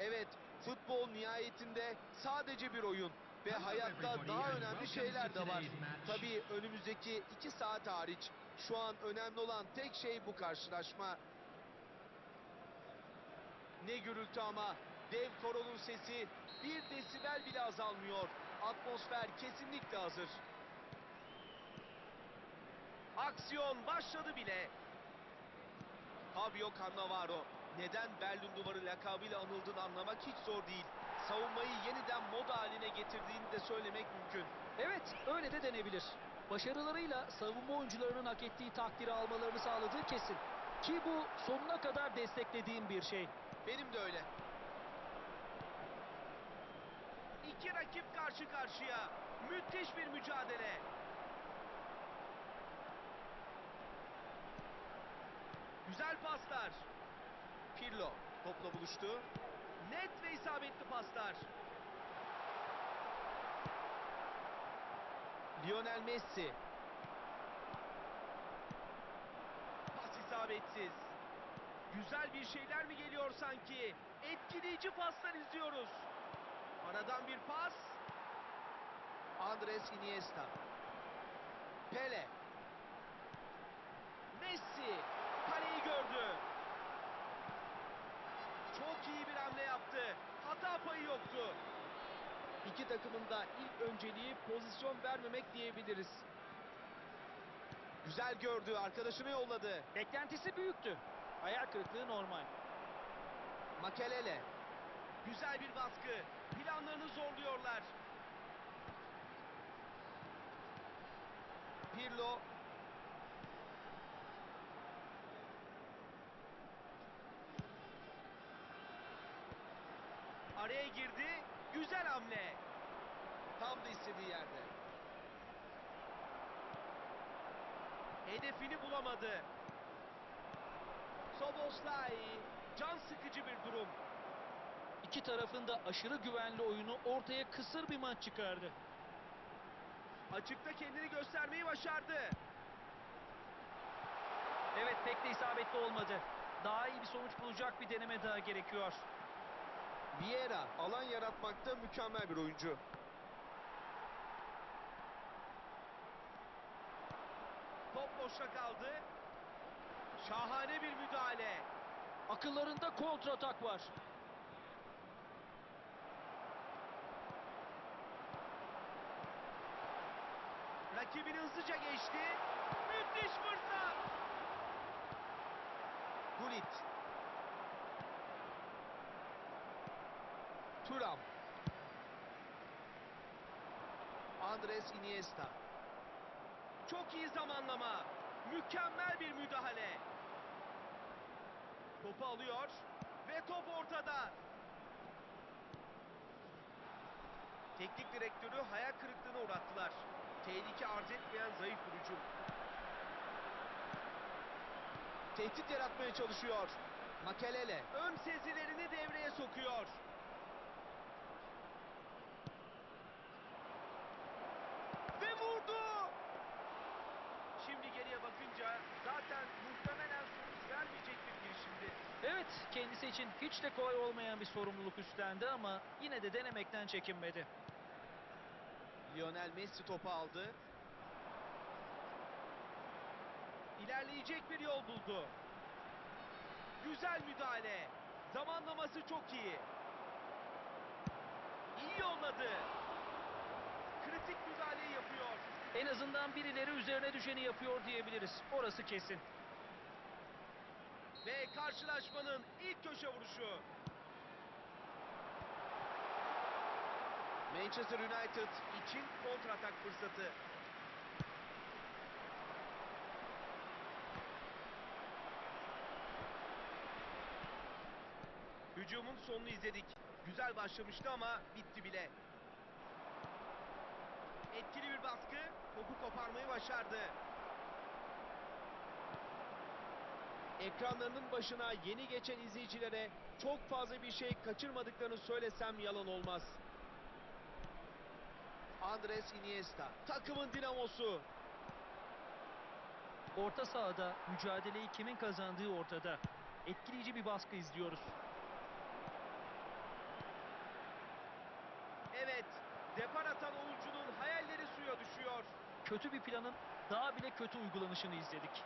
Evet, futbol nihayetinde sadece bir oyun ve hayatta daha önemli şeyler de var. Tabii önümüzdeki iki saat hariç. Şu an önemli olan tek şey bu karşılaşma. Ne gürültü ama dev koronun sesi bir desibel bile azalmıyor. Atmosfer kesinlikle hazır. Aksiyon başladı bile. Fabio Cannavaro neden Berlin Duvarı lakabıyla anıldığını anlamak hiç zor değil. Savunmayı yeniden moda haline getirdiğini de söylemek mümkün. Evet, öyle de denebilir. Başarılarıyla savunma oyuncularının hak ettiği takdiri almalarını sağladığı kesin. Ki bu sonuna kadar desteklediğim bir şey. Benim de öyle. İki rakip karşı karşıya. Müthiş bir mücadele. Güzel paslar. Pirlo topla buluştu. Net ve isabetli paslar. Lionel Messi. Pas isabetsiz. Güzel bir şeyler mi geliyor sanki? Etkileyici paslar izliyoruz. Aradan bir pas. Andres Iniesta. Pele. Messi. Kaleyi gördü. Çok iyi bir hamle yaptı. Hata payı yoktu. İki takımın da ilk önceliği pozisyon vermemek diyebiliriz. Güzel gördü. Arkadaşını yolladı. Beklentisi büyüktü. Hayal kırıklığı normal. Makelele. Güzel bir baskı. Planlarını zorluyorlar. Pirlo. Araya girdi. Güzel hamle. Tam da istediği yerde. Hedefini bulamadı. Soboslay. Can sıkıcı bir durum. İki tarafın da aşırı güvenli oyunu ortaya kısır bir maç çıkardı. Açıkta kendini göstermeyi başardı. Evet pek de isabetli olmadı. Daha iyi bir sonuç bulacak bir deneme daha gerekiyor. Vieira alan yaratmakta mükemmel bir oyuncu. Top boşta kaldı. Şahane bir müdahale. Akıllarında kontratak var. Rakibini hızlıca geçti. Müthiş fırsat. Gullit. Turam. Andres Iniesta. Çok iyi zamanlama. Mükemmel bir müdahale. Topu alıyor ve top ortada. Teknik direktörü hayal kırıklığına uğrattılar. Tehlike arz etmeyen zayıf bir hücum. Tehdit yaratmaya çalışıyor. Makelele ön sezilerini devreye sokuyor. Evet kendisi için hiç de kolay olmayan bir sorumluluk üstlendi ama yine de denemekten çekinmedi. Lionel Messi topu aldı. İlerleyecek bir yol buldu. Güzel müdahale. Zamanlaması çok iyi. İyi yolladı. Kritik müdahaleyi yapıyor. En azından birileri üzerine düşeni yapıyor diyebiliriz. Orası kesin. Ve karşılaşmanın ilk köşe vuruşu. Manchester United için kontratak fırsatı. Hücumun sonunu izledik. Güzel başlamıştı ama bitti bile. Etkili bir baskı, topu koparmayı başardı. ekranlarının başına yeni geçen izleyicilere çok fazla bir şey kaçırmadıklarını söylesem yalan olmaz. Andres Iniesta takımın dinamosu. Orta sahada mücadeleyi kimin kazandığı ortada. Etkileyici bir baskı izliyoruz. Evet, depar atan oyuncunun hayalleri suya düşüyor. Kötü bir planın daha bile kötü uygulanışını izledik.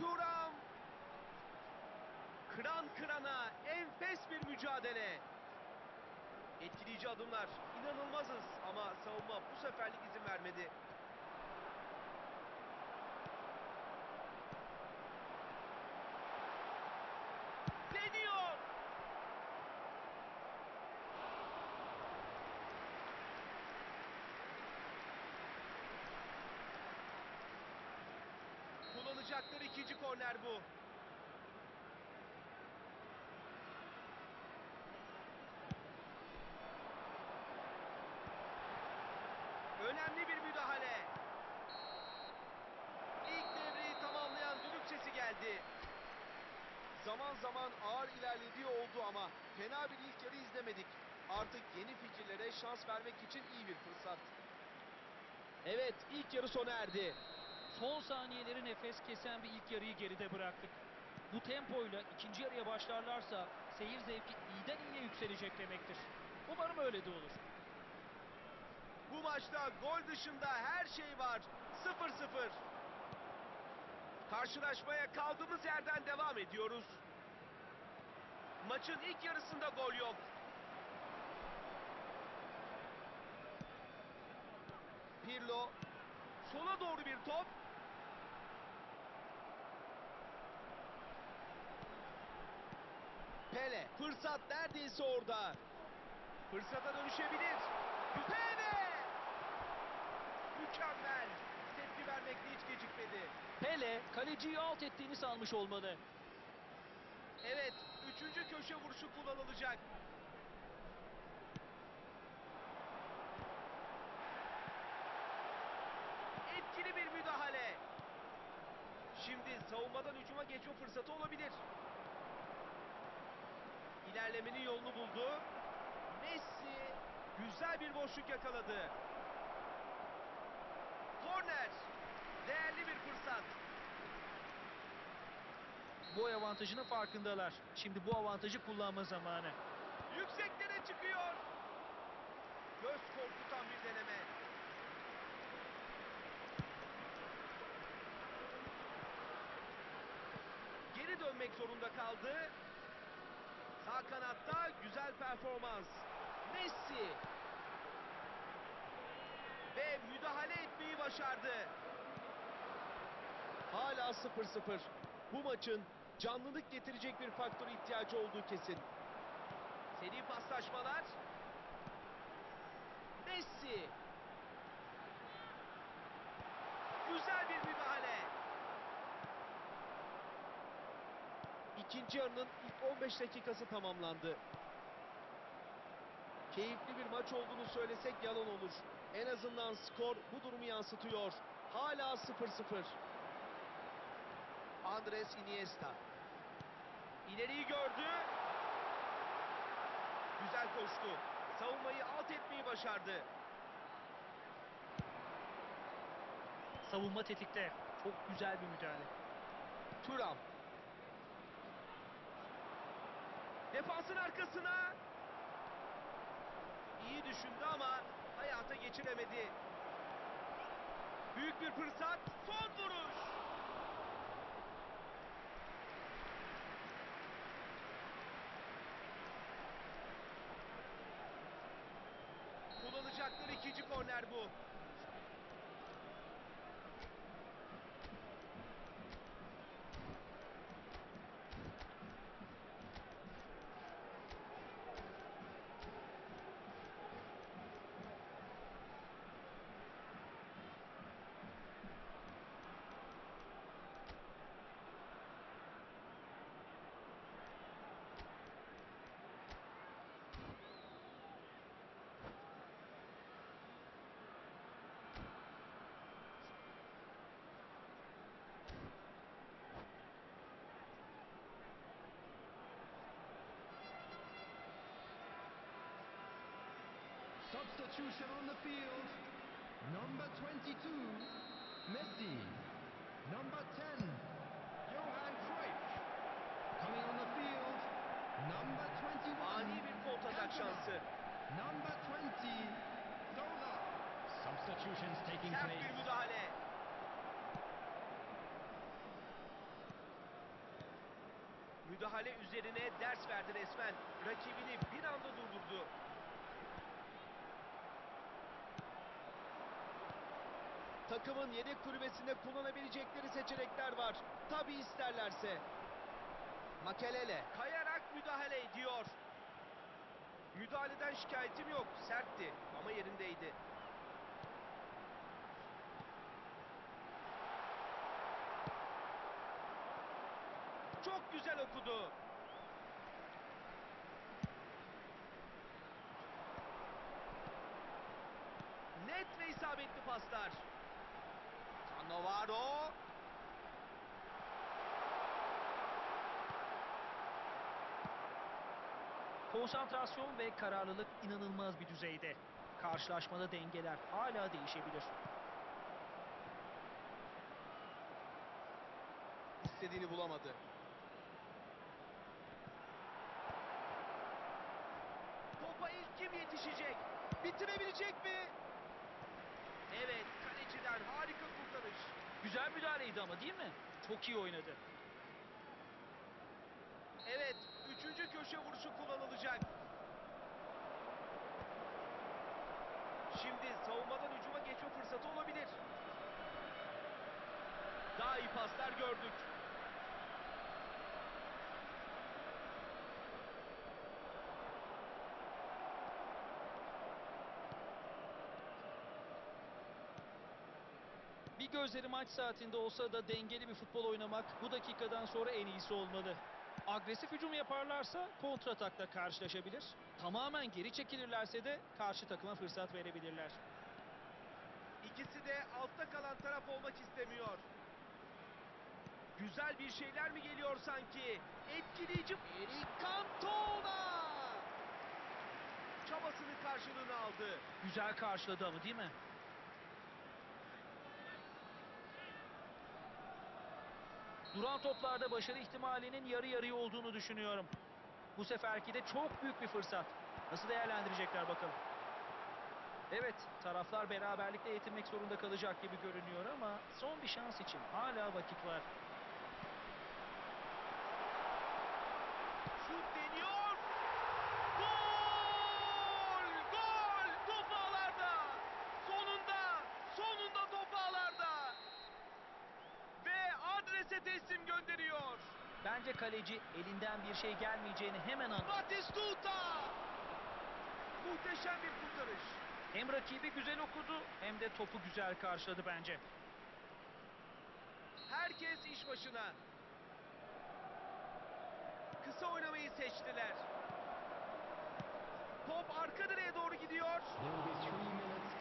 Turam! Kıran kırana enfes bir mücadele. Etkileyici adımlar. İnanılmazız ama savunma bu seferlik izin vermedi. Kullanacakları ikinci korner bu. Önemli bir müdahale. İlk devreyi tamamlayan düdük sesi geldi. Zaman zaman ağır ilerlediği oldu ama fena bir ilk yarı izlemedik. Artık yeni fikirlere şans vermek için iyi bir fırsat. Evet, ilk yarı sona erdi. Son saniyeleri nefes kesen bir ilk yarıyı geride bıraktık. Bu tempoyla ikinci yarıya başlarlarsa seyir zevki iyiden iyiye yükselecek demektir. Umarım öyle de olur. Bu maçta gol dışında her şey var. 0-0. Karşılaşmaya kaldığımız yerden devam ediyoruz. Maçın ilk yarısında gol yok. Pirlo sola doğru bir top. Pele fırsat neredeyse orada. Fırsata dönüşebilir. Pele! Mükemmel. Tepki vermekte hiç gecikmedi. Pele kaleciyi alt ettiğini sanmış olmalı. Evet, üçüncü köşe vuruşu kullanılacak. Etkili bir müdahale. Şimdi savunmadan hücuma geçme fırsatı olabilir. İlerlemenin yolunu buldu. Messi güzel bir boşluk yakaladı. Korner. Değerli bir fırsat. Boy avantajının farkındalar. Şimdi bu avantajı kullanma zamanı. Yükseklere çıkıyor. Göz korkutan bir deneme. Geri dönmek zorunda kaldı. Sağ kanatta güzel performans. Messi. Ve müdahale etmeyi başardı. Hala 0-0. Bu maçın canlılık getirecek bir faktöre ihtiyacı olduğu kesin. Seri paslaşmalar. Messi. Güzel bir müdahale. İkinci yarının ilk 15 dakikası tamamlandı. Keyifli bir maç olduğunu söylesek yalan olur. En azından skor bu durumu yansıtıyor. Hala 0-0. Andres Iniesta. İleriyi gördü. Güzel koştu. Savunmayı alt etmeyi başardı. Savunma tetikte. Çok güzel bir müdahale. Turam. Defansın arkasına. İyi düşündü ama hayata geçiremedi. Büyük bir fırsat. Son vuruş. Kullanacakları ikinci korner bu. Substitution on the field. Number 22, Messi. Number 10, Johan Cruyff. Coming on the field, number 21, Ani bir kontratak şansı. Number 20, Zola. Sert praise. bir müdahale. Müdahale üzerine ders verdi resmen. Rakibini bir anda durdurdu. Takımın yedek kulübesinde kullanabilecekleri seçenekler var. Tabi isterlerse. Makelele kayarak müdahale ediyor. Müdahaleden şikayetim yok. Sertti ama yerindeydi. Çok güzel okudu. Net ve isabetli paslar. Cannavaro. Konsantrasyon ve kararlılık inanılmaz bir düzeyde. Karşılaşmada dengeler hala değişebilir. istediğini bulamadı. Topa ilk kim yetişecek? Bitirebilecek mi? Evet, kaleciden harika. Güzel müdahaleydi ama değil mi? Çok iyi oynadı. Evet, üçüncü köşe vuruşu kullanılacak. Şimdi savunmadan hücuma geçme fırsatı olabilir. Daha iyi paslar gördük. Gözleri maç saatinde olsa da dengeli bir futbol oynamak bu dakikadan sonra en iyisi olmalı. Agresif hücum yaparlarsa kontratakla karşılaşabilir. Tamamen geri çekilirlerse de karşı takıma fırsat verebilirler. İkisi de altta kalan taraf olmak istemiyor. Güzel bir şeyler mi geliyor sanki? Etkileyici Eric Cantona! Çabasının karşılığını aldı. Güzel karşıladı ama değil mi? Duran toplarda başarı ihtimalinin yarı yarıya olduğunu düşünüyorum. Bu seferki de çok büyük bir fırsat. Nasıl değerlendirecekler bakalım. Evet, taraflar beraberlikle yetinmek zorunda kalacak gibi görünüyor ama son bir şans için hala vakit var. Şut deniyor. Gol! Gol! Top ağlarda. Sonunda, sonunda top ağlarda. Ve adrese teslim gönderiyor. Bence kaleci elinden bir şey gelmeyeceğini hemen anladı. Batistuta! Muhteşem bir kurtarış. Hem rakibi güzel okudu hem de topu güzel karşıladı bence. Herkes iş başına. Kısa oynamayı seçtiler. Top arka direğe doğru gidiyor.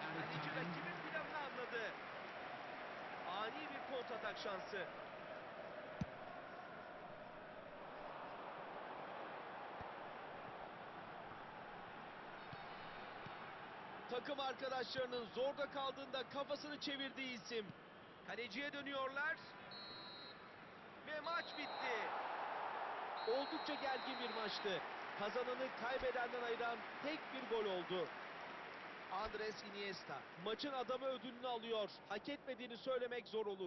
Kaleci rakibin planını anladı. Ani bir kontratak şansı. Takım arkadaşlarının zorda kaldığında kafasını çevirdiği isim. Kaleciye dönüyorlar. Ve maç bitti. Oldukça gergin bir maçtı. Kazananı kaybedenden ayıran tek bir gol oldu. Andres Iniesta maçın adamı ödülünü alıyor. Hak etmediğini söylemek zor olur.